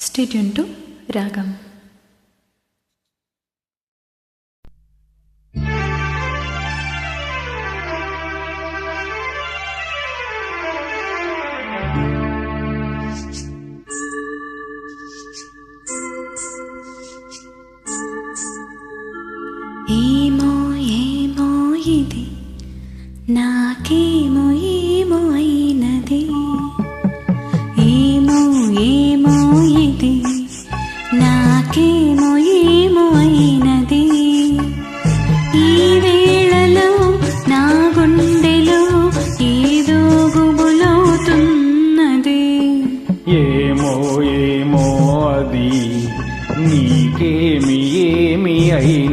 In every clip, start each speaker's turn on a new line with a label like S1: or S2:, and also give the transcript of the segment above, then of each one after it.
S1: Stay tune to రాగం ఏమో ఏమో ఇది? నాకేమో ఏమో అయినది? ఏమో ఏమో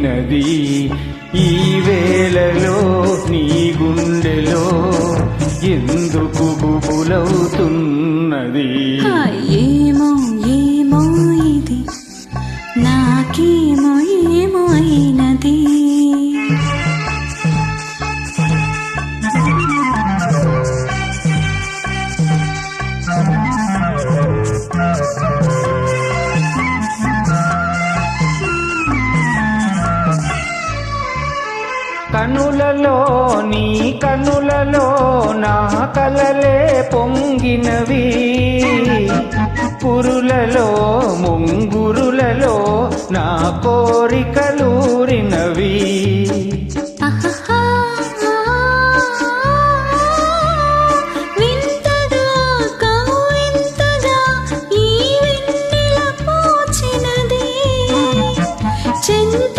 S1: అయినది ఈ వేళలో నీ గుండెలో
S2: ఎందుకు
S1: బుబులవుతున్నది ఏమో.
S2: కనులలో నీ కనులలో నా కలలే పొంగినవి. పురులలో ముంగురులలో నా కోరికలూరినవి
S1: చింత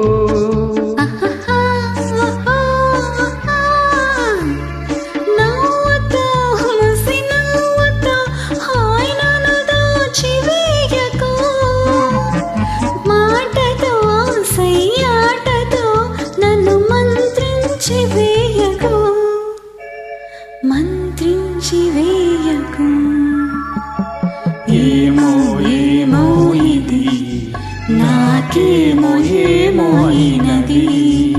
S1: మంత్రించి వేయకు.
S2: ఏమో ఏమో ఇది. నాకేమో ఏమో అయినది.